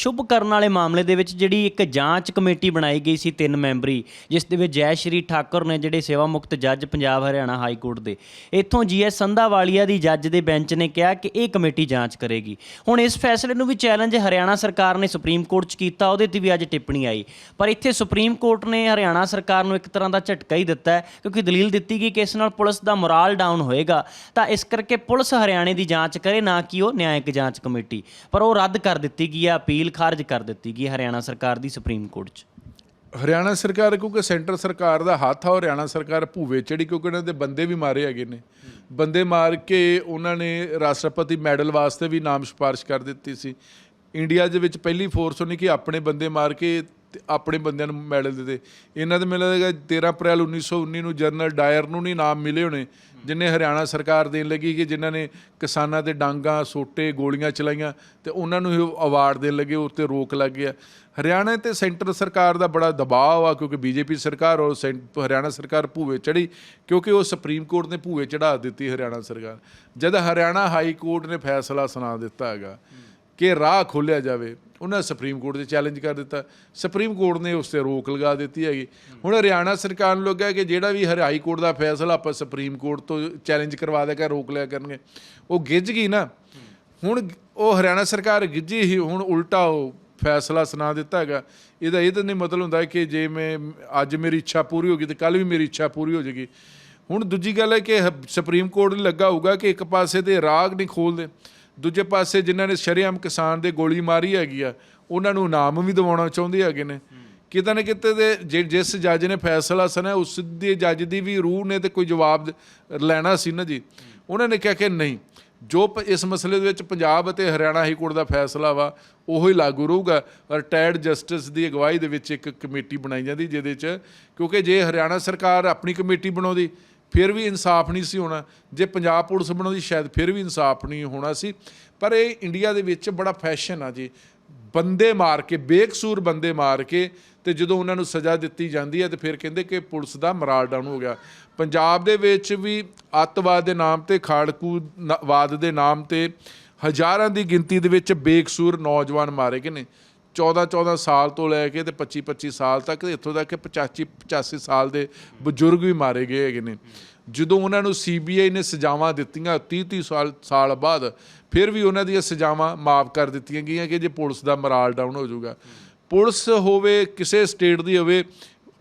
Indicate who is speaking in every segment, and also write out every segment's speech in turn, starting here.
Speaker 1: ਸ਼ੁਭ ਕਰਨ ਵਾਲੇ ਮਾਮਲੇ ਦੇ ਵਿੱਚ ਜਿਹੜੀ ਇੱਕ ਜਾਂਚ ਕਮੇਟੀ ਬਣਾਈ ਗਈ ਸੀ ਤਿੰਨ ਮੈਂਬਰੀ, ਜਿਸ ਦੇ ਵਿੱਚ ਜੈ ਸ਼੍ਰੀ ਠਾਕੁਰ ਨੇ ਜਿਹੜੇ ਸੇਵਾ ਮੁਕਤ ਜੱਜ ਪੰਜਾਬ ਹਰਿਆਣਾ ਹਾਈ ਕੋਰਟ ਦੇ। ਇੱਥੋਂ ਜੀਐਸ ਸੰਧਾਵਾਲੀਆ ਦੀ ਜੱਜ ਦੇ ਬੈਂਚ ਨੇ ਕਿਹਾ ਕਿ ਇਹ ਕਮੇਟੀ ਜਾਂਚ ਕਰੇਗੀ। ਹੁਣ ਇਸ ਫੈਸਲੇ ਨੂੰ ਵੀ ਚੈਲੰਜ ਹਰਿਆਣਾ ਸਰਕਾਰ ਨੇ ਸੁਪਰੀਮ ਕੋਰਟ 'ਚ ਕੀਤਾ, ਉਹਦੇ ਤੇ ਵੀ ਅੱਜ ਟਿੱਪਣੀ ਆਈ। ਪਰ ਇੱਥੇ ਸੁਪਰੀਮ ਕੋਰਟ ਨੇ ਹਰਿਆਣਾ ਸਰਕਾਰ ਨੂੰ ਇੱਕ ਤਰ੍ਹਾਂ ਦਾ ਝਟਕਾ ਹੀ ਦਿੱਤਾ ਹੈ, ਕਿਉਂਕਿ ਦਲੀਲ ਦਿੱਤੀ ਗਈ ਕਿ ਇਸ ਨਾਲ ਪੁਲਿਸ ਦਾ ਮੋਰਾਲ ਡਾਊਨ ਹੋਏਗਾ। ਤਾਂ ਇਸ ਕਰਕੇ ਪੁਲਿਸ ਹਰਿਆਣੇ ਦੀ ਜਾਂਚ ਕਰੇ, ਨਾ ਕਿ ਉਹ ਨਿਆਇਕ ਜਾਂਚ ਕਮੇਟੀ। ਪਰ ਉਹ ਰੱਦ ਕਰ ਦਿੱਤੀ ਗਈ ਹੈ ਅਪੀਲ ਖਾਰਜ ਕਰ ਦਿੱਤੀ ਗਈ ਹਰਿਆਣਾ ਸਰਕਾਰ ਦੀ ਸੁਪਰੀਮ ਕੋਰਟ 'ਚ।
Speaker 2: ਹਰਿਆਣਾ ਸਰਕਾਰ, ਕਿਉਂਕਿ ਸੈਂਟਰ ਸਰਕਾਰ ਦਾ ਹੱਥ ਆ ਹਰਿਆਣਾ ਸਰਕਾਰ ਭੂਵੇ ਚੜੀ ਕਿਉਂਕਿ ਉਹਨਾਂ ਦੇ ਬੰਦੇ ਵੀ ਮਾਰੇ ਹੈਗੇ ਨੇ। ਬੰਦੇ ਮਾਰ ਕੇ ਉਹਨਾਂ ਨੇ ਰਾਸ਼ਟਰਪਤੀ ਮੈਡਲ ਵਾਸਤੇ ਵੀ ਨਾਮ ਸਿਫਾਰਿਸ਼ ਕਰ ਦਿੱਤੀ ਸੀ। ਇੰਡੀਆ ਦੇ ਵਿੱਚ ਪਹਿਲੀ ਫੋਰਸ ਹੋਣੀ ਕਿ ਆਪਣੇ ਬੰਦੇ ਮਾਰ ਕੇ ਤੇ ਆਪਣੇ ਬੰਦਿਆਂ ਨੂੰ ਮੈਡਲ ਦਿੱਤੇ ਇਹਨਾਂ ਦੇ ਮਿਲਦਾ ਹੈਗਾ 13 ਅਪ੍ਰੈਲ 1919 ਨੂੰ ਜਨਰਲ ਡਾਇਰ ਨੂੰ ਨਹੀਂ ਨਾਮ ਮਿਲੇ ਹੋਣੇ, ਜਿਨੇ ਹਰਿਆਣਾ ਸਰਕਾਰ ਦੇਣ ਲੱਗੀ ਕਿ ਜਿਨ੍ਹਾਂ ਨੇ ਕਿਸਾਨਾਂ ਦੇ ਡਾਂਗਾ, ਸੋਟੇ, ਗੋਲੀਆਂ ਚਲਾਈਆਂ ਤੇ ਉਹਨਾਂ ਨੂੰ ਇਹ ਅਵਾਰਡ ਦੇਣ ਲੱਗੇ ਉੱਤੇ ਰੋਕ ਲੱਗ ਗਿਆ। ਹਰਿਆਣਾ ਤੇ ਸੈਂਟਰ ਸਰਕਾਰ ਦਾ ਬੜਾ ਦਬਾਅ ਆ ਕਿਉਂਕਿ ਬੀਜੇਪੀ ਸਰਕਾਰ ਔਰ ਸੈਂਟ- ਹਰਿਆਣਾ ਸਰਕਾਰ ਭੂਵੇ ਚੜੀ ਕਿਉਂਕਿ ਉਹ ਸੁਪਰੀਮ ਕੋਰਟ ਨੇ ਭੂਵੇ ਚੜਾ ਦਿੱਤੀ ਹਰਿਆਣਾ ਸਰਕਾਰ। ਜਦ ਹਰਿਆਣਾ ਹਾਈ ਕੋਰਟ ਨੇ ਫੈਸਲਾ ਸੁਣਾ ਦਿੱਤਾ ਹੈਗਾ ਕਿ ਰਾਹ ਖੋਲਿਆ ਜਾਵੇ। ਉਹਨਾਂ ਸੁਪਰੀਮ ਕੋਰਟ ਦੇ ਚੈਲੰਜ ਕਰ ਦਿੱਤਾ। ਸੁਪਰੀਮ ਕੋਰਟ ਨੇ ਉਸ ਤੇ ਰੋਕ ਲਗਾ ਦਿੱਤੀ ਹੈਗੀ। ਹੁਣ ਹਰਿਆਣਾ ਸਰਕਾਰ ਨੂੰ ਲੱਗਾ ਕਿ ਜਿਹੜਾ ਵੀ ਹਰਿਆਈ ਕੋਰਟ ਦਾ ਫੈਸਲਾ ਆਪਾਂ ਸੁਪਰੀਮ ਕੋਰਟ ਤੋਂ ਚੈਲੰਜ ਕਰਵਾ ਦੇ ਕੇ ਰੋਕ ਲਿਆ ਕਰਨਗੇ। ਉਹ ਗਿੱਜ ਗਈ ਨਾ। ਹੁਣ ਉਹ ਹਰਿਆਣਾ ਸਰਕਾਰ ਗਿੱਜੀ ਹੀ ਹੁਣ ਉਲਟਾ ਉਹ ਫੈਸਲਾ ਸੁਣਾ ਦਿੱਤਾ ਹੈਗਾ। ਇਹਦਾ ਇਹ ਤਾਂ ਨਹੀਂ ਮਤਲਬ ਹੁੰਦਾ ਕਿ ਜੇ ਮੈਂ ਅੱਜ ਮੇਰੀ ਇੱਛਾ ਪੂਰੀ ਹੋ ਗਈ ਤੇ ਕੱਲ ਵੀ ਮੇਰੀ ਇੱਛਾ ਪੂਰੀ ਹੋ ਜਾਏਗੀ। ਹੁਣ ਦੂਜੀ ਗੱਲ ਹੈ ਕਿ ਹ- ਸੁਪਰੀਮ ਕੋਰਟ ਨੂੰ ਲੱਗਾ ਹੋਊਗਾ ਕਿ ਇੱਕ ਪਾਸੇ ਤੇ ਰਾਗ ਨਹੀਂ ਖੋਲਦੇ। ਦੂਜੇ ਪਾਸੇ ਜਿਨ੍ਹਾਂ ਨੇ ਸ਼ਰੇਆਮ ਕਿਸਾਨ ਦੇ ਗੋਲੀ ਮਾਰੀ ਹੈਗੀ ਆ, ਉਹਨਾਂ ਨੂੰ ਇਨਾਮ ਵੀ ਦਿਵਾਉਣਾ ਚਾਹੁੰਦੇ ਹੈਗੇ ਨੇ। ਕਿਤੇ ਨਾ ਕਿਤੇ ਦੇ ਜਿ- ਜਿਸ ਜੱਜ ਨੇ ਫੈਸਲਾ ਸੁਣਾਇਆ ਉਸ ਦੇ ਜੱਜ ਦੀ ਵੀ ਰੂਹ ਨੇ ਤੇ ਕੋਈ ਜਵਾਬ ਲੈਣਾ ਸੀ ਨਾ ਜੀ। ਉਹਨਾਂ ਨੇ ਕਿਹਾ ਕਿ ਨਹੀਂ, ਜੋ ਇਸ ਮਸਲੇ ਦੇ ਵਿੱਚ ਪੰਜਾਬ ਅਤੇ ਹਰਿਆਣਾ ਹਾਈ ਕੋਰਟ ਦਾ ਫੈਸਲਾ ਵਾ, ਉਹੋ ਹੀ ਲਾਗੂ ਰਹੂਗਾ। ਰਿਟਾਇਰਡ ਜਸਟਿਸ ਦੀ ਅਗਵਾਈ ਦੇ ਵਿੱਚ ਇੱਕ ਕਮੇਟੀ ਬਣਾਈ ਜਾਂਦੀ, ਜਿਹਦੇ 'ਚ ਕਿਉਂਕਿ ਜੇ ਹਰਿਆਣਾ ਸਰਕਾਰ ਆਪਣੀ ਕਮੇਟੀ ਬਣਾਉਂਦੀ ਫਿਰ ਵੀ ਇਨਸਾਫ ਨਹੀਂ ਸੀ ਹੋਣਾ। ਜੇ ਪੰਜਾਬ ਪੁਲਿਸ ਬਣਾਉਂਦੀ, ਸ਼ਾਇਦ ਫਿਰ ਵੀ ਇਨਸਾਫ ਨਹੀਂ ਹੋਣਾ ਸੀ। ਪਰ ਇਹ ਇੰਡੀਆ ਦੇ ਵਿੱਚ ਬੜਾ ਫੈਸ਼ਨ ਆ ਜੀ। ਬੰਦੇ ਮਾਰ ਕੇ, ਬੇਕਸੂਰ ਬੰਦੇ ਮਾਰ ਕੇ ਤੇ ਜਦੋਂ ਉਹਨਾਂ ਨੂੰ ਸਜ਼ਾ ਦਿੱਤੀ ਜਾਂਦੀ ਹੈ ਤੇ ਫਿਰ ਕਹਿੰਦੇ ਕਿ ਪੁਲਿਸ ਦਾ ਮਰਾਲ ਡਾਊਨ ਹੋ ਗਿਆ। ਪੰਜਾਬ ਦੇ ਵਿੱਚ ਵੀ ਅੱਤਵਾਦ ਦੇ ਨਾਮ ਤੇ, ਖਾੜਕੂ ਨ- ਦੇ ਨਾਮ ਤੇ ਹਜ਼ਾਰਾਂ ਦੀ ਗਿਣਤੀ ਦੇ ਵਿੱਚ ਬੇਕਸੂਰ ਨੌਜਵਾਨ ਮਾਰੇ ਗਏ ਨੇ। 14 14 ਸਾਲ ਤੋਂ ਲੈ ਕੇ ਤੇ 25 25 ਸਾਲ ਤੱਕ ਇੱਥੋਂ ਤੱਕ ਕਿ 85 85 ਸਾਲ ਦੇ ਬਜ਼ੁਰਗ ਵੀ ਮਾਰੇ ਗਏ ਹੈਗੇ ਨੇ। ਜਦੋਂ ਉਹਨਾਂ ਨੂੰ ਸੀਬੀਆਈ ਨੇ ਸਜ਼ਾਵਾਂ ਦਿੱਤੀਆਂ 30 30 ਸਾਲ ਸਾਲ ਬਾਅਦ, ਫਿਰ ਵੀ ਉਹਨਾਂ ਦੀਆਂ ਸਜ਼ਾਵਾਂ ਮਾਫ ਕਰ ਦਿੱਤੀਆਂ ਗਈਆਂ ਕਿ ਜੇ ਪੁਲਿਸ ਦਾ ਮਰਾਲ ਡਾਊਨ ਹੋ ਜਾਊਗਾ। ਪੁਲਿਸ ਹੋਵੇ, ਕਿਸੇ ਸਟੇਟ ਦੀ ਹੋਵੇ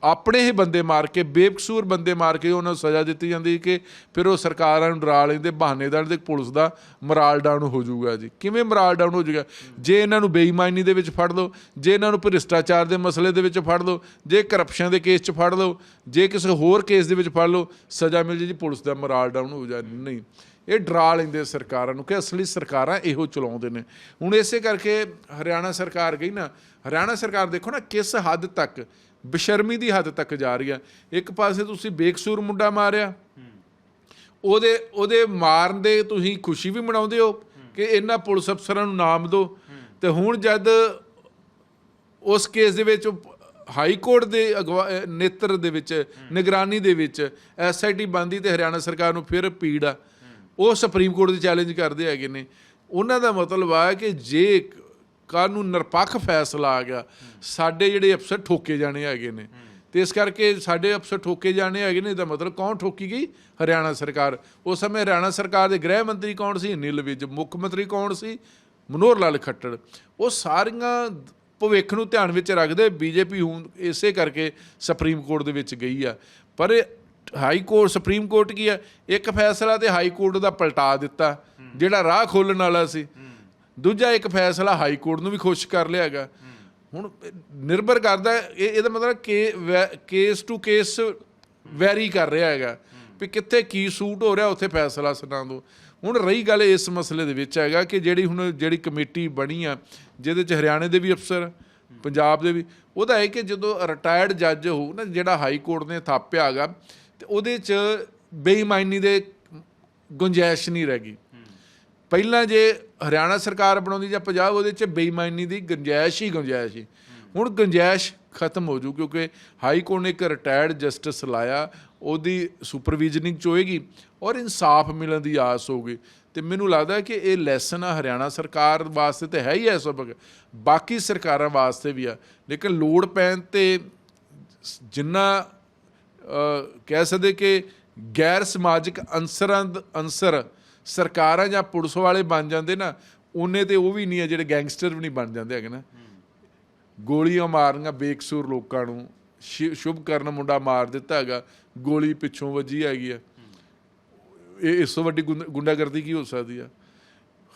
Speaker 2: ਆਪਣੇ ਹੀ ਬੰਦੇ ਮਾਰ ਕੇ, ਬੇਕਸੂਰ ਬੰਦੇ ਮਾਰ ਕੇ ਉਹਨਾਂ ਨੂੰ ਸਜ਼ਾ ਦਿੱਤੀ ਜਾਂਦੀ ਕਿ ਫਿਰ ਉਹ ਸਰਕਾਰਾਂ ਨੂੰ ਡਰਾ ਲੈਂਦੇ ਬਹਾਨੇਦਾਰ ਤੇ ਪੁਲਿਸ ਦਾ ਮਰਾਲ ਡਾਊਨ ਹੋ ਜਾਊਗਾ ਜੀ। ਕਿਵੇਂ ਮਰਾਲ ਡਾਊਨ ਹੋ ਜਾਊਗਾ? ਜੇ ਇਹਨਾਂ ਨੂੰ ਬੇਈਮਾਨੀ ਦੇ ਵਿੱਚ ਫੜ ਲਓ, ਜੇ ਇਹਨਾਂ ਨੂੰ ਭ੍ਰਿਸ਼ਟਾਚਾਰ ਦੇ ਮਸਲੇ ਦੇ ਵਿੱਚ ਫੜ ਲਓ, ਜੇ ਕਰਪਸ਼ਨ ਦੇ ਕੇਸ 'ਚ ਫੜ ਲਓ, ਜੇ ਕਿਸੇ ਹੋਰ ਕੇਸ ਦੇ ਵਿੱਚ ਫੜ ਲਓ, ਸਜ਼ਾ ਮਿਲ ਜੇ ਜੀ, ਪੁਲਿਸ ਦਾ ਮਰਾਲ ਡਾਊਨ ਹੋ ਜਾ ਨਹੀਂ, ਇਹ ਡਰਾ ਲੈਂਦੇ ਸਰਕਾਰਾਂ ਨੂੰ ਕਿ ਅਸਲੀ ਸਰਕਾਰਾਂ ਇਹੋ ਚਲਾਉਂਦੇ ਨੇ। ਹੁਣ ਇਸੇ ਕਰਕੇ ਹਰਿਆਣਾ ਸਰਕਾਰ ਗਈ ਨਾ, ਹਰਿਆਣਾ ਸਰਕਾਰ ਦੇਖੋ ਨਾ ਕਿਸ ਹੱਦ ਤੱਕ ਬੇਸ਼ਰਮੀ ਦੀ ਹੱਦ ਤੱਕ ਜਾ ਰਹੀ ਹੈ ਇੱਕ ਪਾਸੇ ਤੁਸੀਂ ਬੇਕਸੂਰ ਮੁੰਡਾ ਮਾਰਿਆ। ਉਹਦੇ ਉਹਦੇ ਮਾਰਨ ਦੇ ਤੁਸੀਂ ਖੁਸ਼ੀ ਵੀ ਮਨਾਉਂਦੇ ਹੋ ਕਿ ਇਹਨਾਂ ਪੁਲਿਸ ਅਫਸਰਾਂ ਨੂੰ ਨਾਮ ਦਿਓ। ਤੇ ਹੁਣ ਜਦ ਉਸ ਕੇਸ ਦੇ ਵਿੱਚ ਹਾਈ ਕੋਰਟ ਦੇ ਅਗਵਾ ਨੇਤਰ ਦੇ ਵਿੱਚ, ਨਿਗਰਾਨੀ ਦੇ ਵਿੱਚ ਐਸਆਈਟੀ ਬੰਦੀ ਤੇ ਹਰਿਆਣਾ ਸਰਕਾਰ ਨੂੰ ਫਿਰ ਪੀੜ ਆ। ਉਹ ਸੁਪਰੀਮ ਕੋਰਟ ਦੇ ਚੈਲੰਜ ਕਰਦੇ ਹੈਗੇ ਨੇ। ਉਹਨਾਂ ਦਾ ਮਤਲਬ ਆ ਕਿ ਜੇ ਕਾਨੂੰਨ ਨਿਰਪੱਖ ਫੈਸਲਾ ਆ ਗਿਆ। ਸਾਡੇ ਜਿਹੜੇ ਅਫਸਰ ਠੋਕੇ ਜਾਣੇ ਹੈਗੇ ਨੇ। ਤੇ ਇਸ ਕਰਕੇ ਸਾਡੇ ਅਫਸਰ ਠੋਕੇ ਜਾਣੇ ਹੈਗੇ ਨੇ, ਇਹਦਾ ਮਤਲਬ ਕੌਣ ਠੋਕੀ ਗਈ? ਹਰਿਆਣਾ ਸਰਕਾਰ। ਉਸ ਸਮੇਂ ਹਰਿਆਣਾ ਸਰਕਾਰ ਦੇ ਗ੍ਰਹਿ ਮੰਤਰੀ ਕੌਣ ਸੀ? ਅਨਿਲ ਵਿਜ। ਮੁੱਖ ਮੰਤਰੀ ਕੌਣ ਸੀ? ਮਨੋਹਰ ਲਾਲ ਖੱਟੜ। ਉਹ ਸਾਰੀਆਂ ਭਵਿੱਖ ਨੂੰ ਧਿਆਨ ਵਿੱਚ ਰੱਖਦੇ ਬੀਜੇਪੀ ਹੁਣ ਇਸੇ ਕਰਕੇ ਸੁਪਰੀਮ ਕੋਰਟ ਦੇ ਵਿੱਚ ਗਈ ਆ। ਪਰ ਹਾਈ ਕੋਰਟ, ਸੁਪਰੀਮ ਕੋਰਟ ਕੀ ਆ? ਇੱਕ ਫੈਸਲਾ ਤੇ ਹਾਈ ਕੋਰਟ ਦਾ ਪਲਟਾ ਦਿੱਤਾ। ਜਿਹੜਾ ਰਾਹ ਖੋਲਣ ਵਾਲਾ ਸੀ। ਦੂਜਾ ਇੱਕ ਫੈਸਲਾ ਹਾਈ ਕੋਰਟ ਨੂੰ ਵੀ ਖੁਸ਼ ਕਰ ਲਿਆ ਹੈਗਾ। ਹੁਣ ਨਿਰਭਰ ਕਰਦਾ ਇਹ ਇਹਦਾ ਮਤਲਬ ਕਿ ਕੇਸ ਟੂ ਕੇਸ ਵੈਰੀ ਕਰ ਰਿਹਾ ਹੈਗਾ ਵੀ ਕਿੱਥੇ ਕੀ ਸੂਟ ਹੋ ਰਿਹਾ, ਉੱਥੇ ਫੈਸਲਾ ਸੁਣਾ ਦੋ ਹੁਣ ਰਹੀ ਗੱਲ ਇਸ ਮਸਲੇ ਦੇ ਵਿੱਚ ਹੈਗਾ ਕਿ ਜਿਹੜੀ ਹੁਣ ਜਿਹੜੀ ਕਮੇਟੀ ਬਣੀ ਆ, ਜਿਹਦੇ ਚ ਹਰਿਆਣੇ ਦੇ ਵੀ ਅਫਸਰ, ਪੰਜਾਬ ਦੇ ਵੀ, ਉਹਦਾ ਹੈ ਕਿ ਜਦੋਂ ਰਿਟਾਇਰਡ ਜੱਜ ਹੋਊ ਨਾ, ਜਿਹੜਾ ਹਾਈ ਕੋਰਟ ਨੇ ਥਾਪਿਆ ਹੈਗਾ, ਤੇ ਉਹਦੇ ਚ ਬੇਈਮਾਨੀ ਦੇ ਗੁੰਜਾਇਸ਼ ਨਹੀਂ ਰਹਿ ਗਈ। ਪਹਿਲਾਂ ਜੇ ਹਰਿਆਣਾ ਸਰਕਾਰ ਬਣਾਉਂਦੀ ਜਾਂ ਪੰਜਾਬ, ਉਹਦੇ ਚ ਬੇਈਮਾਨੀ ਦੀ ਗੁੰਜਾਇਸ਼ ਹੀ ਗੁੰਜਾਇਸ਼ ਸੀ ਹੁਣ ਗੁੰਜਾਇਸ਼ ਖਤਮ ਹੋ ਜੂ ਕਿਉਂਕਿ ਹਾਈ ਕੋਰਟ ਨੇ ਇੱਕ ਰਿਟਾਇਰਡ ਜਸਟਿਸ ਲਾਇਆ, ਉਹਦੀ ਸੁਪਰਵਿਜ਼ਨਿੰਗ ਚ ਹੋਏਗੀ ਔਰ ਇਨਸਾਫ ਮਿਲਣ ਦੀ ਆਸ ਹੋਊਗੀ। ਤੇ ਮੈਨੂੰ ਲੱਗਦਾ ਕਿ ਇਹ ਲੈਸਨ ਆ ਹਰਿਆਣਾ ਸਰਕਾਰ ਵਾਸਤੇ ਤੇ ਹੈ ਹੀ ਹੈ ਸਬਕ ਬਾਕੀ ਸਰਕਾਰਾਂ ਵਾਸਤੇ ਵੀ ਆ। ਲੇਕਿਨ ਲੋੜ ਪੈਣ ਤੇ ਸ- ਜਿੰਨਾ ਕਹਿ ਸਕਦੇ ਕਿ ਗੈਰ ਸਮਾਜਿਕ ਅੰਸਰਾਂ ਦ- ਅੰਸਰ ਸਰਕਾਰਾਂ ਜਾਂ ਪੁਲਿਸ ਵਾਲੇ ਬਣ ਜਾਂਦੇ ਨਾ, ਉਹਨੇ ਤੇ ਉਹ ਵੀ ਨਹੀਂ ਹੈ, ਜਿਹੜੇ ਗੈਂਗਸਟਰ ਵੀ ਨਹੀਂ ਬਣ ਜਾਂਦੇ ਹੈਗੇ ਨਾ। ਗੋਲੀਆਂ ਮਾਰਨੀਆਂ ਬੇਕਸੂਰ ਲੋਕਾਂ ਨੂੰ, ਸ਼ਿ- ਸ਼ੁਭ ਕਰਨ ਮੁੰਡਾ ਮਾਰ ਦਿੱਤਾ ਹੈਗਾ, ਗੋਲੀ ਪਿੱਛੋਂ ਵੱਜੀ ਹੈਗੀ ਆ। ਇਹ ਇਸ ਤੋਂ ਵੱਡੀ ਗੁੰਡ- ਗੁੰਡਾਗਰਦੀ ਕੀ ਹੋ ਸਕਦੀ ਆ?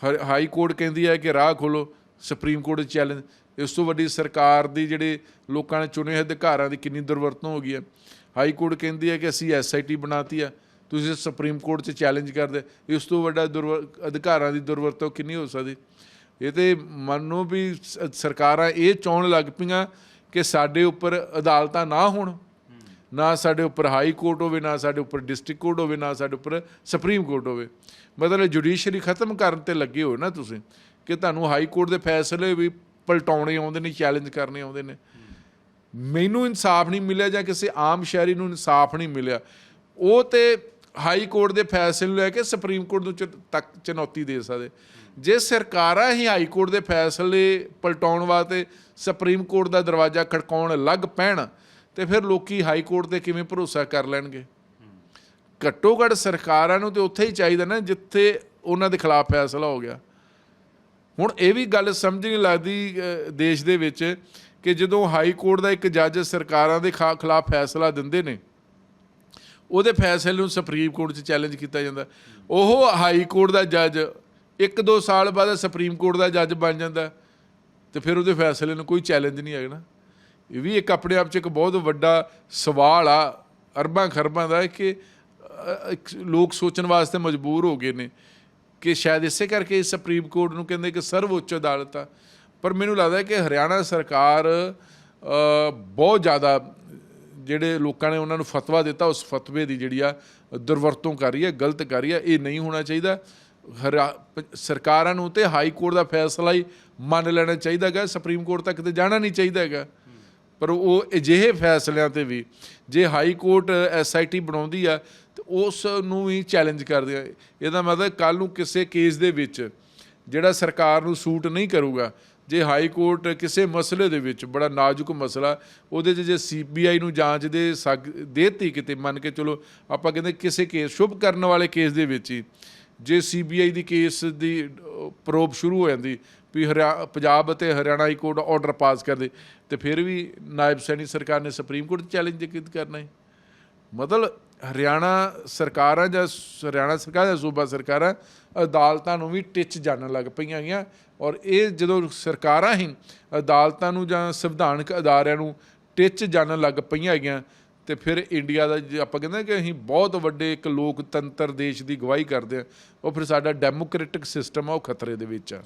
Speaker 2: ਹ- ਹਾਈ ਕੋਰਟ ਕਹਿੰਦੀ ਹੈ ਕਿ ਰਾਹ ਖੋਲੋ ਸੁਪਰੀਮ ਕੋਰਟ ਚੈਲੰਜ, ਇਸ ਤੋਂ ਵੱਡੀ ਸਰਕਾਰ ਦੀ ਜਿਹੜੇ ਲੋਕਾਂ ਨੇ ਚੁਣੇ ਹੋਏ ਅਧਿਕਾਰਾਂ ਦੀ ਕਿੰਨੀ ਦੁਰਵਰਤੋਂ ਹੋ ਗਈ ਹੈ। ਹਾਈ ਕੋਰਟ ਕਹਿੰਦੀ ਹੈ ਕਿ ਅਸੀਂ ਐਸਆਈਟੀ ਬਣਾਤੀ ਆ ਤੁਸੀਂ ਸੁਪਰੀਮ ਕੋਰਟ 'ਚ ਚੈਲੰਜ ਕਰਦੇ, ਇਸ ਤੋਂ ਵੱਡਾ ਦੁਰਵ- ਅਧਿਕਾਰਾਂ ਦੀ ਦੁਰਵਰਤੋਂ ਕਿੰਨੀ ਹੋ ਸਕਦੀ? ਇਹ ਤੇ ਮੰਨੋ ਵੀ ਸਰਕਾਰਾਂ ਇਹ ਚਾਹੁਣ ਲੱਗ ਪਈਆਂ ਕਿ ਸਾਡੇ ਉੱਪਰ ਅਦਾਲਤਾਂ ਨਾ ਹੋਣ। ਨਾ ਸਾਡੇ ਉੱਪਰ ਹਾਈ ਕੋਰਟ ਹੋਵੇ, ਨਾ ਸਾਡੇ ਉੱਪਰ ਡਿਸਟ੍ਰਿਕਟ ਕੋਰਟ ਹੋਵੇ, ਨਾ ਸਾਡੇ ਉੱਪਰ ਸੁਪਰੀਮ ਕੋਰਟ ਹੋਵੇ। ਮਤਲਬ ਜੁਡੀਸ਼ਰੀ ਖਤਮ ਕਰਨ ਤੇ ਲੱਗੇ ਹੋ ਨਾ ਤੁਸੀਂ, ਕਿ ਤੁਹਾਨੂੰ ਹਾਈ ਕੋਰਟ ਦੇ ਫੈਸਲੇ ਵੀ ਪਲਟਾਉਣੇ ਆਉਂਦੇ ਨੇ ਚੈਲੰਜ ਕਰਨੇ ਆਉਂਦੇ ਨੇ। ਮੈਨੂੰ ਇਨਸਾਫ ਨਹੀਂ ਮਿਲਿਆ ਜਾਂ ਕਿਸੇ ਆਮ ਸ਼ਹਿਰੀ ਨੂੰ ਇਨਸਾਫ ਨਹੀਂ ਮਿਲਿਆ। ਉਹ ਤੇ ਹਾਈ ਕੋਰਟ ਦੇ ਫੈਸਲੇ ਨੂੰ ਲੈ ਕੇ ਸੁਪਰੀਮ ਕੋਰਟ ਨੂੰ ਚ- ਤੱਕ ਚੁਣੌਤੀ ਦੇ ਸਕਦੇ। ਜੇ ਸਰਕਾਰਾਂ ਹੀ ਹਾਈ ਕੋਰਟ ਦੇ ਫੈਸਲੇ ਪਲਟਾਉਣ ਵਾਸਤੇ ਸੁਪਰੀਮ ਕੋਰਟ ਦਾ ਦਰਵਾਜ਼ਾ ਖੜਕਾਉਣ ਲੱਗ ਪੈਣ, ਤੇ ਫਿਰ ਲੋਕੀ ਹਾਈ ਕੋਰਟ ਤੇ ਕਿਵੇਂ ਭਰੋਸਾ ਕਰ ਲੈਣਗੇ? ਘੱਟੋ ਘੱਟ ਸਰਕਾਰਾਂ ਨੂੰ ਤੇ ਉੱਥੇ ਹੀ ਚਾਹੀਦਾ ਨਾ ਜਿੱਥੇ ਉਹਨਾਂ ਦੇ ਖਿਲਾਫ ਫੈਸਲਾ ਹੋ ਗਿਆ। ਹੁਣ ਇਹ ਵੀ ਗੱਲ ਸਮਝ ਨਹੀਂ ਲੱਗਦੀ ਦੇਸ਼ ਦੇ ਵਿੱਚ ਕਿ ਜਦੋਂ ਹਾਈ ਕੋਰਟ ਦਾ ਇੱਕ ਜੱਜ ਸਰਕਾਰਾਂ ਦੇ ਖਾ- ਖਿਲਾਫ ਫੈਸਲਾ ਦਿੰਦੇ ਨੇ ਉਹਦੇ ਫੈਸਲੇ ਨੂੰ ਸੁਪਰੀਮ ਕੋਰਟ 'ਚ ਚੈਲੰਜ ਕੀਤਾ ਜਾਂਦਾ। ਉਹ ਹਾਈ ਕੋਰਟ ਦਾ ਜੱਜ ਇੱਕ ਦੋ ਸਾਲ ਬਾਅਦ ਸੁਪਰੀਮ ਕੋਰਟ ਦਾ ਜੱਜ ਬਣ ਜਾਂਦਾ। ਤੇ ਫਿਰ ਉਹਦੇ ਫੈਸਲੇ ਨੂੰ ਕੋਈ ਚੈਲੰਜ ਨਹੀਂ ਹੈਗਾ ਨਾ। ਇਹ ਵੀ ਇੱਕ ਆਪਣੇ ਆਪ 'ਚ ਇੱਕ ਬਹੁਤ ਵੱਡਾ ਸਵਾਲ ਆ, ਅਰਬਾਂ ਖਰਬਾਂ ਦਾ, ਕਿ ਲੋਕ ਸੋਚਣ ਵਾਸਤੇ ਮਜਬੂਰ ਹੋ ਗਏ ਨੇ ਕਿ ਸ਼ਾਇਦ ਇਸੇ ਕਰਕੇ ਸੁਪਰੀਮ ਕੋਰਟ ਨੂੰ ਕਹਿੰਦੇ ਕਿ ਸਰਵਉੱਚ ਅਦਾਲਤ ਆ। ਪਰ ਮੈਨੂੰ ਲੱਗਦਾ ਕਿ ਹਰਿਆਣਾ ਸਰਕਾਰ ਬਹੁਤ ਜ਼ਿਆਦਾ ਜਿਹੜੇ ਲੋਕਾਂ ਨੇ ਉਹਨਾਂ ਨੂੰ ਫਤਵਾ ਦਿੱਤਾ, ਉਸ ਫਤਵੇ ਦੀ ਜਿਹੜੀ ਆ, ਦੁਰਵਰਤੋਂ ਕਰ ਰਹੀ ਹੈ, ਗਲਤ ਕਰ ਰਹੀ ਹੈ, ਇਹ ਨਹੀਂ ਹੋਣਾ ਚਾਹੀਦਾ। ਹਰਿਆ- ਸਰਕਾਰਾਂ ਨੂੰ ਤੇ ਹਾਈ ਕੋਰਟ ਦਾ ਫੈਸਲਾ ਹੀ ਮੰਨ ਲੈਣਾ ਚਾਹੀਦਾ ਹੈਗਾ, ਸੁਪਰੀਮ ਕੋਰਟ ਤੱਕ ਤੇ ਜਾਣਾ ਨਹੀਂ ਚਾਹੀਦਾ ਹੈਗਾ। ਪਰ ਉਹ ਅਜਿਹੇ ਫੈਸਲਿਆਂ ਤੇ ਵੀ, ਜੇ ਹਾਈ ਕੋਰਟ ਐਸਆਈਟੀ ਬਣਾਉਂਦੀ ਆ, ਤੇ ਉਸ ਨੂੰ ਵੀ ਚੈਲੰਜ ਕਰਦੇ ਆ। ਇਹਦਾ ਮਤਲਬ ਕੱਲ ਨੂੰ ਕਿਸੇ ਕੇਸ ਦੇ ਵਿੱਚ ਜਿਹੜਾ ਸਰਕਾਰ ਨੂੰ ਸੂਟ ਨਹੀਂ ਕਰੂਗਾ, ਜੇ ਹਾਈ ਕੋਰਟ ਕਿਸੇ ਮਸਲੇ ਦੇ ਵਿੱਚ, ਬੜਾ ਨਾਜ਼ੁਕ ਮਸਲਾ, ਉਹਦੇ 'ਚ ਜੇ ਸੀਬੀਆਈ ਨੂੰ ਜਾਂਚ ਦੇ ਸਗ, ਦੇਤੀ ਕਿਤੇ, ਮੰਨ ਕੇ ਚਲੋ ਆਪਾਂ ਕਹਿੰਦੇ ਕਿਸੇ ਕੇਸ, ਸ਼ੁਭ ਕਰਨ ਵਾਲੇ ਕੇਸ ਦੇ ਵਿੱਚ ਹੀ, ਜੇ ਸੀਬੀਆਈ ਦੀ ਕੇਸ ਦੀ ਪ੍ਰੋਬ ਸ਼ੁਰੂ ਹੋ ਜਾਂਦੀ, ਵੀ ਹਰਿਆ, ਪੰਜਾਬ ਅਤੇ Haryana high court order pass ਕਰਦੇ ਤੇ ਫਿਰ ਵੀ ਨਾਇਬ ਸੈਣੀ ਸਰਕਾਰ ਨੇ ਸੁਪਰੀਮ ਕੋਰਟ ਚੈਲੰਜ ਕਿਤ ਕਰਨਾ ਹੈ? ਮਤਲਬ ਹਰਿਆਣਾ ਸਰਕਾਰਾਂ ਜਾਂ ਸ- ਹਰਿਆਣਾ ਸਰਕਾਰ ਜਾਂ ਸੂਬਾ ਸਰਕਾਰਾਂ ਅਦਾਲਤਾਂ ਨੂੰ ਵੀ ਟਿੱਚ ਜਾਣ ਲੱਗ ਪਈਆਂ ਹੈਗੀਆਂ ਔਰ ਇਹ ਜਦੋਂ ਸਰਕਾਰਾਂ ਹੀ ਅਦਾਲਤਾਂ ਨੂੰ ਜਾਂ ਸੰਵਿਧਾਨਕ ਅਦਾਰਿਆਂ ਨੂੰ ਟਿੱਚ ਜਾਣ ਲੱਗ ਪਈਆਂ ਹੈਗੀਆਂ ਤੇ ਫਿਰ ਇੰਡੀਆ ਦਾ ਜੇ ਆਪਾਂ ਕਹਿੰਦੇ ਕਿ ਅਸੀਂ ਬਹੁਤ ਵੱਡੇ ਇੱਕ ਲੋਕਤੰਤਰ ਦੇਸ਼ ਦੀ ਗਵਾਹੀ ਕਰਦੇ ਆ ਉਹ ਫਿਰ ਸਾਡਾ ਡੈਮੋਕ੍ਰੈਟਿਕ ਸਿਸਟਮ ਆ, ਉਹ ਖਤਰੇ ਦੇ ਵਿੱਚ ਆ।